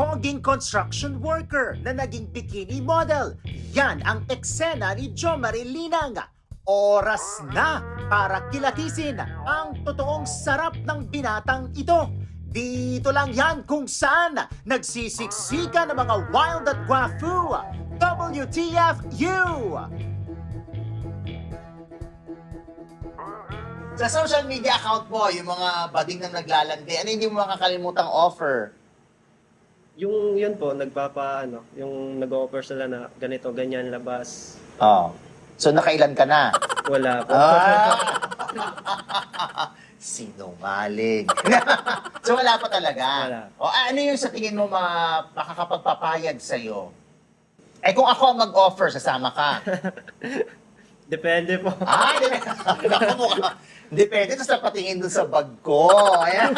poging construction worker na naging bikini model. Yan ang eksena ni Jo Marie Linang. Oras na para kilatisin ang totoong sarap ng binatang ito. Dito lang yan kung saan nagsisiksika ng mga wild at guafu. WTFU! Sa social media account mo, yung mga bading na naglalandi, ano hindi mo makakalimutang offer? Yung yun po, nagpapa, ano, yung nag-offer sila na ganito, ganyan labas. Oh. So, nakailan ka na? Wala po. Ah! Sinungaling. so, wala pa talaga? Wala. O, ano yung sa tingin mo ma makakapagpapayag sa'yo? Eh, kung ako ang mag-offer, sasama ka. Depende po. Ah, depende. Naku, mukha. Depende sa patingin dun sa bag ko. Ayan.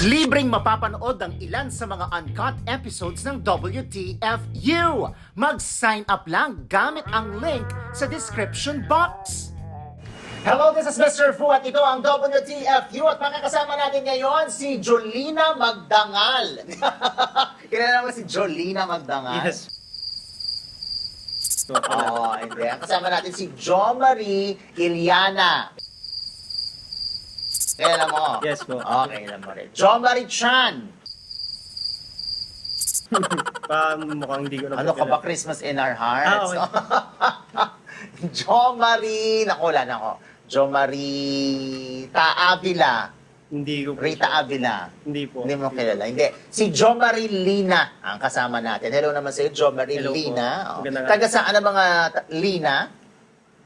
Libreng mapapanood ang ilan sa mga uncut episodes ng WTFU. Mag-sign up lang gamit ang link sa description box. Hello, this is Mr. Fu at ito ang WTFU at makakasama natin ngayon si Jolina Magdangal. Kilala mo si Jolina Magdangal? Yes. Oo, hindi. Ang kasama natin si Jo Marie Iliana. Kilala mo? Yes po. Okay, alam mo rin. Jo Marie Chan. pa mukhang hindi ko na Ano ka ba. Christmas in our hearts? Ah, Jo Marie, naku, wala na ako. Jo Marie Ta Avila. Hindi ko po. Rita Avila. Hindi po. Hindi mo kilala. Hindi. Si Jo Marie Lina ang kasama natin. Hello naman sa'yo, Jo Marie Hello po. Lina. Oh. Taga saan ang mga ta- Lina?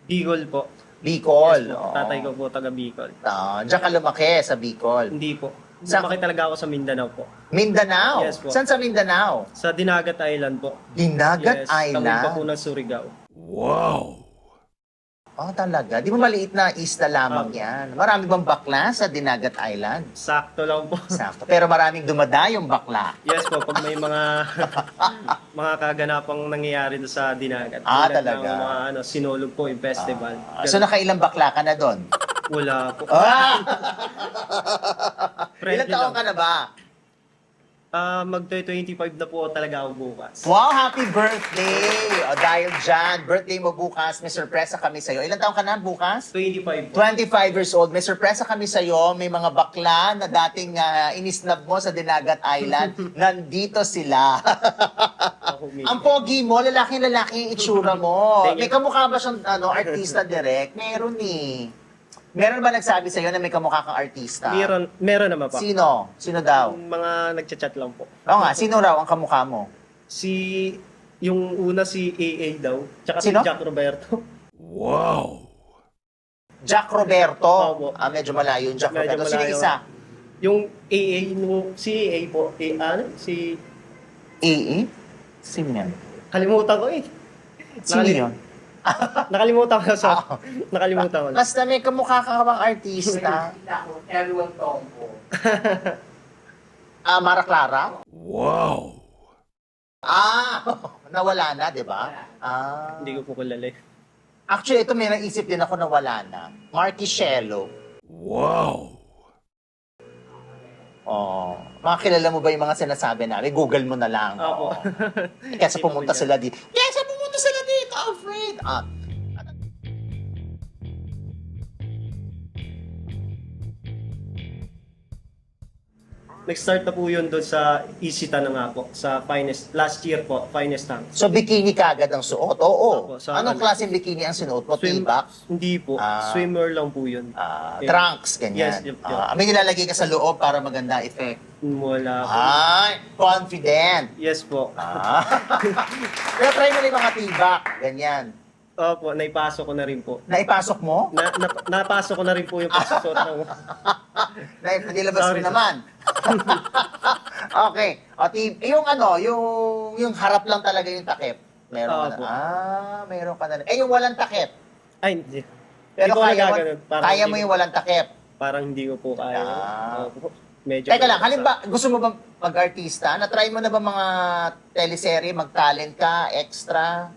Bicol po. Bicol. Yes po. Oo. Tatay ko po taga Bicol. Ah, diyan ka lumaki sa Bicol. Hindi po. Sa- Lumaki talaga ako sa Mindanao po. Mindanao? Yes po. Saan sa Mindanao? Sa Dinagat Island po. Dinagat yes, Tawid pa po Island? ng Surigao. Oh, talaga? Di mo maliit na isla lamang Ah. yan. Marami bang bakla sa Dinagat Island? Sakto lang po. Sakto. Pero maraming dumadayong bakla. Yes po, pag may mga mga kaganapang nangyayari doon sa Dinagat. Ah, Tulad talaga? Ng mga ano, sinulog po yung festival. Ah, so nakailang bakla ka na doon? Wala po. Ah! Friendly Ilang taon lang. ka na ba? Ah, mag-25 na po talaga ako bukas. Wow, happy birthday! O dahil dyan, birthday mo bukas, may surpresa kami sa'yo. Ilang taon ka na bukas? 25 po. 25 years old, may surpresa kami sa'yo. May mga bakla na dating uh, inisnab mo sa Dinagat Island. Nandito sila. Ako may- Ang pogi mo, lalaki-lalaki yung itsura mo. Thank you. May kamukha ba siyang ano, artista direct? Meron eh. Meron ba nagsabi sa'yo na may kamukha kang artista? Meron, meron naman pa. Sino? Sino daw? Yung mga nagchat-chat lang po. Oo nga, sino raw ang kamukha mo? Si, yung una si AA daw, tsaka Sino? si Jack Roberto. Jack Roberto. Opo. Ah, medyo malayo yung Jack Medyo Roberto. Sino malayo. isa? Yung AA, nung, si AA po, eh, ano, si, EE? Sino yan? kalimutan ko eh. Sino Nakali- yun? Nakalimutan ko sa, nakalimutan ko na. Basta may kamukha ka bang artista? Everyone tombo. Ah, Mara Clara? Wow! Ah, nawala na, di ba? Ah. Hindi ko po kilala eh. Actually, ito may naisip din ako na wala na. Marky Shello. Wow! Oh, mga kilala mo ba yung mga sinasabi namin? Google mo na lang. Opo. Oo. Hindi pumunta sila dito. Dito, Alfred! Ah, Nag-start na po yun doon sa Isita na nga po, sa finest, last year po, finest tank. so, bikini kagad ang suot? Oo. Opo, sa Anong ano? klaseng bikini ang sinuot mo? Swim- T-back? Hindi po, Ah. swimmer lang po yun. Ah, Okay. trunks, ganyan. Yes, yep, yep. Ah, may nilalagay ka sa loob para maganda effect. Wala po. Ay, confident. Yes po. Ah. Pero try mo na yung mga tibak, ganyan. Opo, naipasok ko na rin po. Naipasok mo? Na, na, napasok ko na rin po yung pagsusot ng... Na, nilabas mo naman. okay. O, tib- yung ano, yung, yung harap lang talaga yung takip. Meron ka na. Opo. Ah, meron ka na. Eh, yung walang takip. Ay, hindi. Pero Hindi ko kaya mo, nagaganon. Parang kaya hindi mo ko- yung walang takip. Parang hindi ko po kaya. Ah. Opo. Medyo Teka lang, halimbawa, gusto mo bang mag-artista? Na-try mo na ba mga teleserye, mag-talent ka, extra?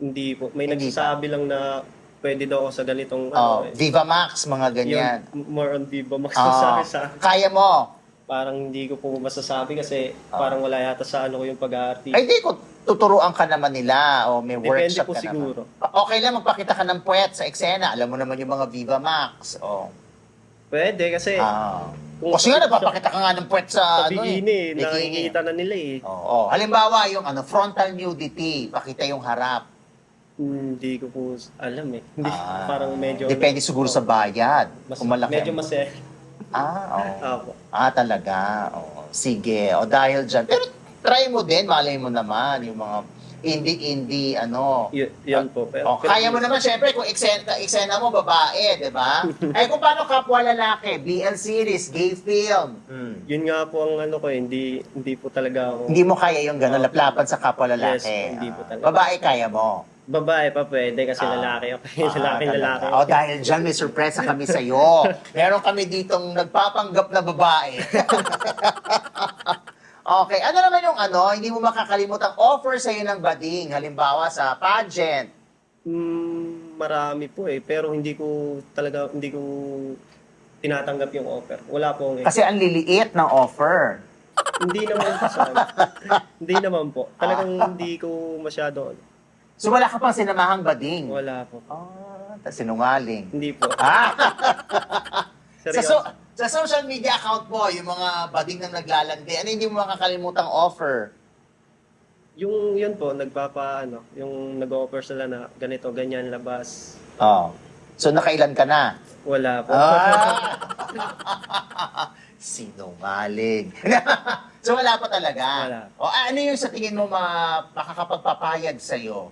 Hindi po. May Hindi nagsasabi lang na pwede daw ako sa ganitong Oh, ano, eh, Viva Max, mga ganyan. yung more on Viva Max na sa akin sa kaya mo. parang hindi ko po masasabi kasi parang wala yata sa ano ko yung pag-aartista. Ah. Ay, di ko tuturuan ka naman nila o may Depende workshop po ka siguro. naman. Okay lang, magpakita ka ng puwet sa eksena. Alam mo naman yung mga Viva Max. Oh. Pwede kasi Ah. kung Kasi nga, sa- nagpapakita ka nga ng puwet sa, sa ano bikini, eh. nakikita na nila eh. Oo. Halimbawa, yung ano, frontal nudity, pakita yung harap. Hindi ko po alam eh. Hindi, Ah, parang medyo... Depende siguro sa bayad. mas, kung malaki. Medyo eh. Ah, oo. Apo. Ah, talaga. Oo. Sige. O dahil dyan. Pero try mo din, malay mo naman, yung mga indie-indie, ano. Y- yan po. O, Pero, kaya mo naman, syempre, kung eksena, eksena mo, babae, di ba? Ay, kung paano kapwa lalaki, BL series, gay film. Hmm. Yun nga po ang ano ko eh, hindi, hindi po talaga ako. Hindi mo kaya yung gano'n, laplapan sa kapwa lalaki. Yes, hindi po Ah. talaga. Babae, kaya mo. Babae pa pwede kasi Ah. lalaki ako. Ah, lalaki talaga. lalaki. O dahil dyan, may sorpresa kami sa'yo. Meron kami ditong nagpapanggap na babae. okay, ano naman yung ano, hindi mo makakalimutang offer sa'yo ng bading, halimbawa sa pageant. Hmm, marami po eh, pero hindi ko talaga, hindi ko tinatanggap yung offer. Wala po akong Kasi ang liliit ng offer. Hindi naman po sa Hindi naman po. Talagang hindi ko masyado, So wala ka pang sinamahang bading. wala po. Ah, tas sinungaling. Hindi po. Ah! sa, Seryoso. so, sa social media account mo, yung mga bading na naglalandi, ano hindi mo makakalimutang offer? Yung yun po, nagpapa, ano, yung nag-offer sila na ganito, ganyan, labas. Oh. So nakailan ka na? Wala po. Ah! Sinungaling. so wala pa talaga. Wala. O ano yung sa tingin mo ma makakapagpapayag sa'yo?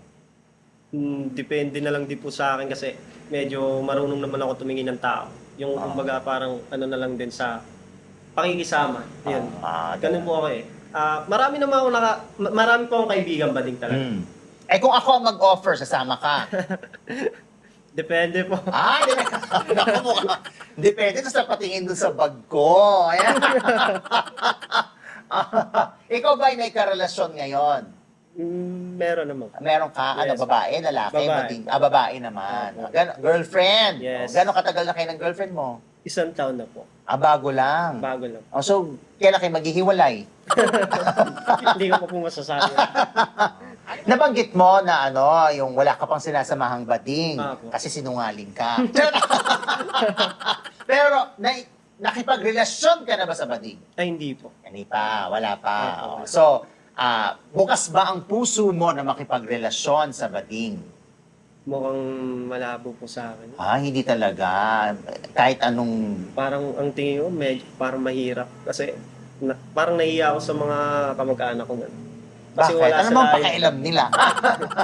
Hmm, depende na lang din po sa akin kasi medyo marunong naman ako tumingin ng tao. Yung Ah. kumbaga parang ano na lang din sa pakikisama. Yun. Ah, Ganun po ako eh. Ah, marami naman ako naka, ma- marami po akong kaibigan bading talaga. Hmm. Eh kung ako ang mag-offer, sasama ka. Depende po. ah, di Naku, mukha. Depende sa patingin dun sa bag ko. Ayan. Ikaw ba ay may karelasyon ngayon? Mm, meron naman. Meron ka, ano, Yes. babae, lalaki, Babae. bading, ah, babae naman. Opo. Gan- girlfriend. Yes. Gano'ng katagal na kayo ng girlfriend mo? Isang taon na po. Ah, bago lang. Bago lang. Oh, so, kailan kayo maghihiwalay? Hindi ko pa po masasabi. Nabanggit mo na ano, yung wala ka pang sinasamahang bading Apo. kasi sinungaling ka. Pero, na, nakipagrelasyon ka na ba sa bading? Ay, hindi po. Hindi pa, wala pa. Apo. Oh, So, ah, bukas ba ang puso mo na makipagrelasyon sa bading? Mukhang malabo po sa akin. Ah, hindi talaga. Kahit anong... Parang ang tingin ko, medyo parang mahirap. Kasi na, parang nahiya ako sa mga kamag-anak ko. Kasi Bakit? wala Ano bang pakialam nila?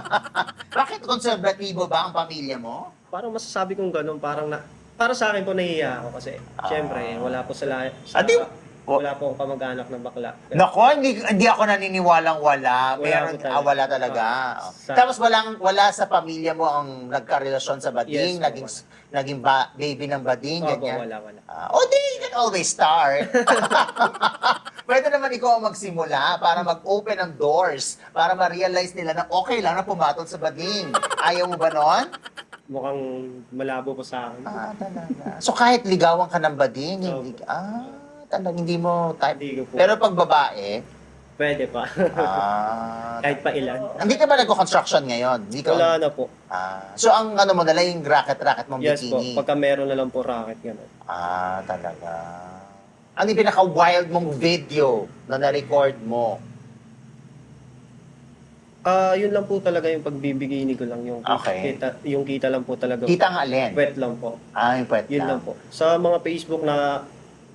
Bakit konserbatibo ba ang pamilya mo? Parang masasabi kong ganun, parang na, para sa akin po nahiya ako kasi Ah. syempre wala po sila sa, Ah, di- wala po akong kamag-anak na bakla. Nako, hindi, hindi ako naniniwalang wala. Wala Meron, po talaga. ah, wala talaga. Ah, sa- Tapos walang, wala sa pamilya mo ang nagkarelasyon sa bading, Yes, naging, naging ba, baby ng bading, Opo, ganyan. wala, wala. Ah, oh, di, you can always start. Pwede naman ikaw ang magsimula para mag-open ng doors, para ma-realize nila na okay lang na pumatol sa bading. Ayaw mo ba nun? Mukhang malabo po sa akin. Ah, talaga. So kahit ligawan ka ng bading, hindi, ah, talagang hindi mo type. Hindi ko po. Pero pag babae, Pwede pa. ah, Kahit pa ilan. hindi ka ba nag-construction ngayon? Hindi ka, Wala na po. ah, so ang ano mo na lang yung racket-racket mong Yes po. bikini. Pagka meron na lang po racket gano'n. Ah, talaga. Ano yung pinaka-wild mong video na na-record mo? Ah, yun lang po talaga yung pagbibigini ko lang yung Okay. kita, yung kita lang po talaga. Kita nga alin? Wet lang po. Ah, yung puwet Yun lang po. Sa mga Facebook na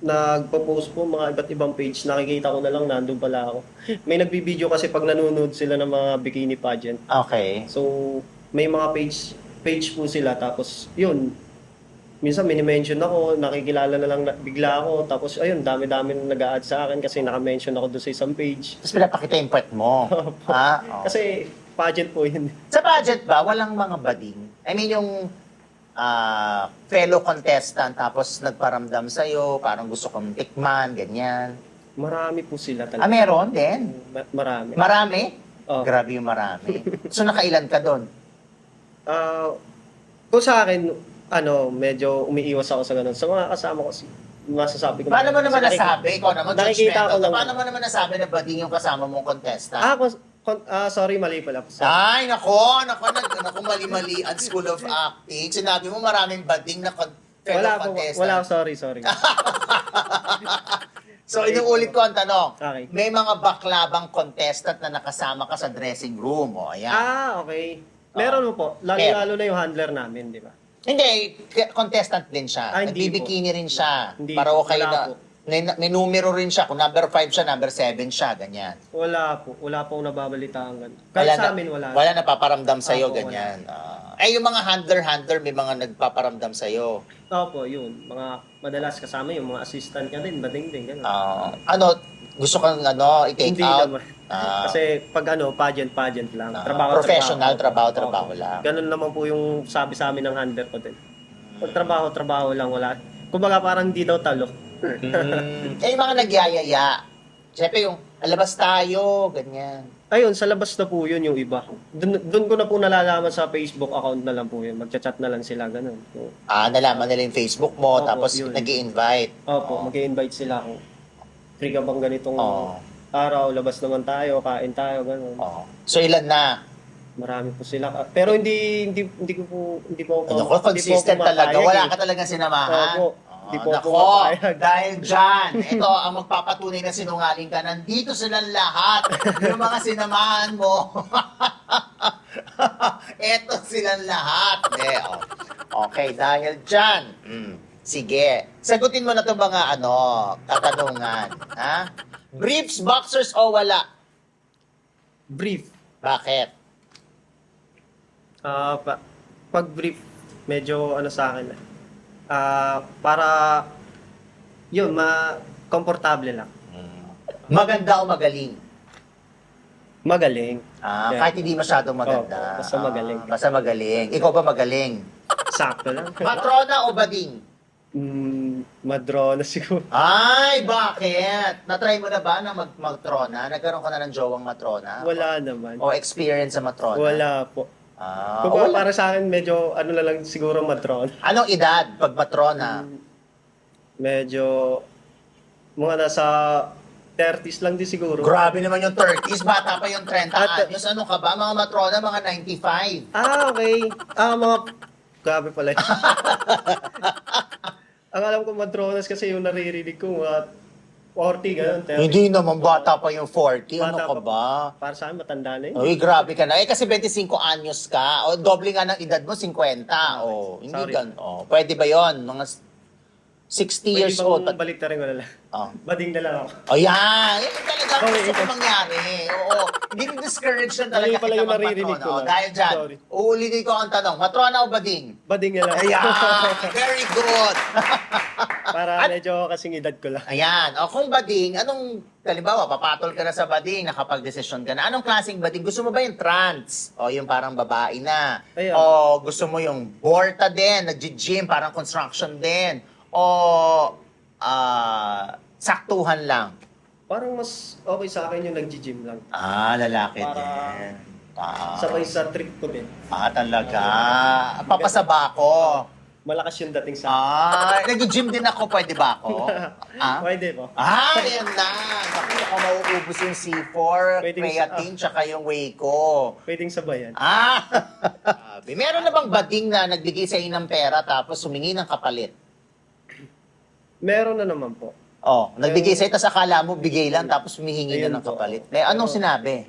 nagpo-post po mga iba't ibang page, nakikita ko na lang nandun pala ako. May nagbibideo kasi pag nanonood sila ng mga bikini pageant. Okay. So, may mga page page po sila tapos yun minsan mini-mention ako, nakikilala na lang na, bigla ako, tapos ayun, dami-dami na nag-a-add sa akin kasi naka-mention ako doon sa isang page. Tapos pinapakita yung puwet mo. ah, oh. Kasi pageant po yun. Sa budget ba, walang mga bading? I mean, yung ah, fellow contestant tapos nagparamdam sa'yo, parang gusto kong tikman, ganyan. Marami po sila Ah, talaga. meron din. Ma- marami. Marami? Oh. Grabe yung marami. So, nakailan ka doon? Ah, Kung sa akin, ano, medyo umiiwas ako sa ganun. Sa mga kasama ko, si- masasabi ko. Paano mo naman nasabi? Ikaw naman, Nakikita ko lang. Paano mo naman nasabi na bading yung kasama mong contestant? Ah, kon- ah, sorry, mali pala. Sorry. Ay, nako, nako, nag, nako, mali-mali at School of Acting. Sinabi mo maraming bading na con- fellow wala po, contestant. wala, sorry, sorry. So, inuulit ko ang tanong. Okay. May mga baklabang contestant na nakasama ka sa dressing room. O, ayan. ah, okay. Meron mo po. Lalo-lalo na yung handler namin, di ba? Hindi, contestant din siya. Ah, hindi Nagbibikini rin siya. Hindi Para po, okay wala na. po. May, may numero rin siya. Kung number 5 siya, number 7 siya. Ganyan. Wala po. Wala pong nababalitaan ganun. Kahit sa amin, wala. Wala napaparamdam sa'yo, Opo, ganyan. Ah. eh, yung mga handler-handler, may mga nagpaparamdam sa'yo. Opo, yun. Mga madalas kasama yung mga assistant niya din, bading din, ganun. Ah, ano, gusto kang ano, i-take Hindi out? naman. Ah. Kasi pag ano, pageant, pageant lang. Ah, trabaho, professional, trabaho, Opo. trabaho lang. Ganun naman po yung sabi sa amin ng handler ko din. Pag trabaho, trabaho lang, wala. Kumbaga parang hindi daw talo. Mm. eh, yung mga nagyayaya. Siyempre yung, alabas tayo, ganyan. Ayun, sa labas na po yun yung iba. Doon, doon ko na po nalalaman sa Facebook account na lang po yun. Magchat-chat na lang sila, ganun. So, Ah, nalaman nila yung Facebook mo, Opo, tapos yun. nag invite Opo, mag invite sila kung free ka bang ganitong Oo. araw, labas naman tayo, kain tayo, ganun. Oh. So, ilan na? Marami po sila. Pero hindi hindi hindi ko po hindi po Ano ako ko, consistent talaga. Wala ka talagang sinamahan. Opo. Oh, Di po ako papayag. dahil dyan, ito ang magpapatunay na sinungaling ka. Nandito silang lahat. Yung mga sinamahan mo. ito silang lahat. Eh, oh. Okay, dahil dyan. Mm, sige. Sagutin mo na itong mga ano, katanungan. Ha? Briefs, boxers o wala? brief. Bakit? Ah, pa, pag brief medyo ano sa akin. Ah, para yun, ma komportable lang. Maganda o magaling? Magaling. Ah, Yeah. kahit hindi masyadong maganda. Opo, basta magaling. Ah, basta magaling. Ikaw ba magaling? Sakto lang. Matrona o bading? mm, madrona siguro. Ay, bakit? Na-try mo na ba na mag matrona? Nagkaroon ka na ng jowang matrona? Wala naman. O experience sa matrona? Wala po. Ah, Kung wala. para sa akin, medyo ano na lang siguro madrona. Anong edad pag matrona? Medyo mga nasa 30s lang din siguro. Grabe naman yung 30s. Bata pa yung 30 At- anyos. Ano ka ba? Mga matrona, mga 95. Ah, okay. Ah, mga... Grabe pala. Ang alam ko madronas kasi yung naririnig ko, mga 40, ganun. 30. Hindi naman bata pa yung 40. Ano Bata ka pa. ba? Para sa akin, matanda na yun. Uy, grabe ka na. Eh, kasi 25 anyos ka. O, doble nga ng edad mo, 50. O, hindi Sorry. gan. O, pwede ba yon Mga 60 years Pwede old. bang balik na rin ko na lang. Oh. Bading na lang ako. O yan, yan ang talaga ang Sorry, gusto ko mangyari. Oo, hindi ko discourage lang talaga Mali pala kita yung naririnig ko O, lang. dahil dyan, Sorry. uulitin ko ang tanong, matrona o bading? Bading na lang. Ayan, very good. Para At- medyo kasing edad ko lang. Ayan, o kung bading, anong, halimbawa, papatol ka na sa bading, nakapag-desisyon ka na, anong klaseng bading? Gusto mo ba yung trans? O yung parang babae na? Ayan. O gusto mo yung borta din, nag-gym, parang construction din? O ah, saktuhan lang? Parang mas okay sa akin yung nag-gym lang. Ah, lalaki Para- din. Ah, Sabay sa trip ko din. ah, talaga. Papasaba ko. Malakas yung dating sa Ah, nag-gym din ako, pwede ba ako? ah? Pwede po. Ah, yan na. Naku, ako mauubos yung C4, Pwedeng- creatine, tsaka yung whey ko. Pwedeng sabayan. Ah! Grabe. Meron na bang bading na nagbigay sa ng pera tapos humingi ng kapalit? Meron na naman po. Oh, nagbigay sa'yo, tapos akala mo bigay lang, tapos humihingi na Ayun ng po. kapalit. Eh, anong Oo. sinabi?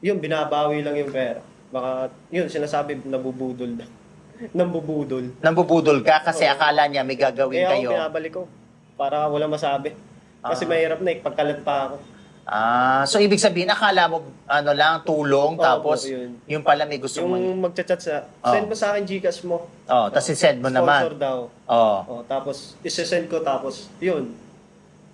Yun, binabawi lang yung pera. Baka, yun, sinasabi, nabubudol daw. Nambubudol. Nambubudol ka kasi Oo. akala niya may gagawin Kaya ako kayo. binabalik ko. Para wala masabi. Kasi Ah. mahirap na, eh, pagkalat pa ako. Ah, so ibig sabihin, akala mo, ano lang, tulong, Oo, tapos yun. yung pala may gusto mo. Yung magchat-chat sa, Oo. send mo sa akin Gcash mo. Oh, tapos send mo naman. Sponsor daw. Oh. O, tapos, isesend ko, tapos, yun.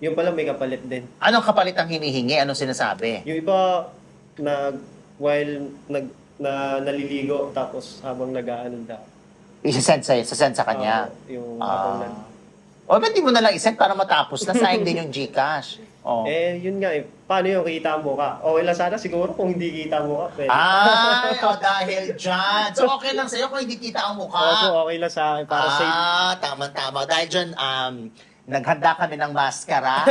Yung pala may kapalit din. Anong kapalit ang hinihingi? Anong sinasabi? Yung iba, nag, while nag, na naliligo, tapos habang nag-ano daw. Isasend sa, isasend sa kanya. Oo, yung Ah. habang nag, O, ba't di mo na lang isend para matapos na? Sayang din yung Gcash. Oh. Eh, yun nga eh. Paano yung kita mo ka? Okay lang sana siguro kung hindi kita mo ka. Pwede. Ay, o dahil dyan. So, okay lang sa'yo kung hindi kita ang mukha. Opo, okay lang sa akin para safe. ah, tama-tama. Dahil dyan, um, naghanda kami ng maskara.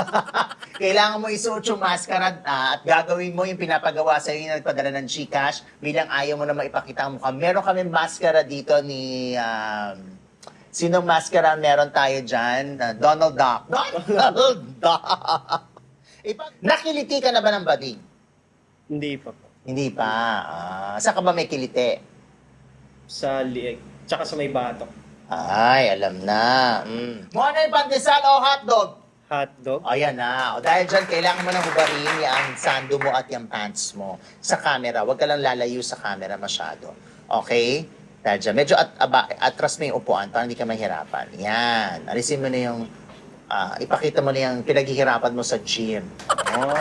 Kailangan mo isuot yung maskara ah, at gagawin mo yung pinapagawa sa yung nagpadala ng Gcash bilang ayaw mo na maipakita ang mukha. Meron kami maskara dito ni... Um, Sinong maskara meron tayo dyan? Ah, Donald Duck. Donald Duck! Ipa- Nakiliti ka na ba ng bading? Hindi pa po. Hindi pa. Ah, saan ka ba may kiliti? Sa lieg. Tsaka sa may batok. Ay, alam na. Mm. Mo na yung pandesal o hotdog? Hotdog. Ayan na. O dahil dyan, kailangan mo nang hubarin yung sando mo at yung pants mo sa camera. Huwag ka lang lalayo sa camera masyado. Okay? Dahil dyan, medyo at, aba, atras mo yung upuan para hindi ka mahirapan. Yan. Alisin mo na yung, ah, ipakita mo na yung pinaghihirapan mo sa gym. Oh.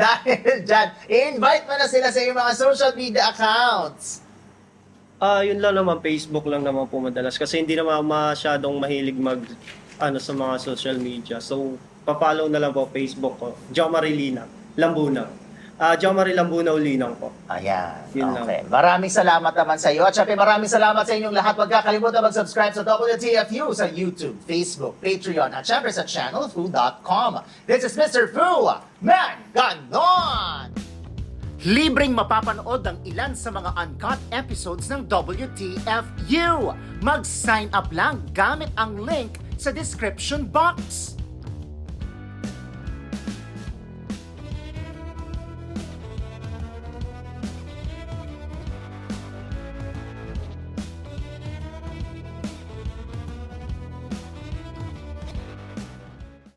dahil dyan, i-invite mo na sila sa iyong mga social media accounts. Ah, yun lang naman, Facebook lang naman po madalas. Kasi hindi naman masyadong mahilig mag, ano, sa mga social media. So, papollow na lang po Facebook ko. Jomari Linang. Lambunaw. Ah, Jomari Lambunaw Linang po. Ayan. Yun lang. okay. Maraming salamat naman sa iyo. At syempre maraming salamat sa inyong lahat. Huwag kakalimutan mag-subscribe sa WTFU sa YouTube, Facebook, Patreon, at syempre sa channelfu.com. This is Mr. Fu. Man, ganon! Libreng mapapanood ang ilan sa mga uncut episodes ng WTFU. Mag-sign up lang gamit ang link sa description box.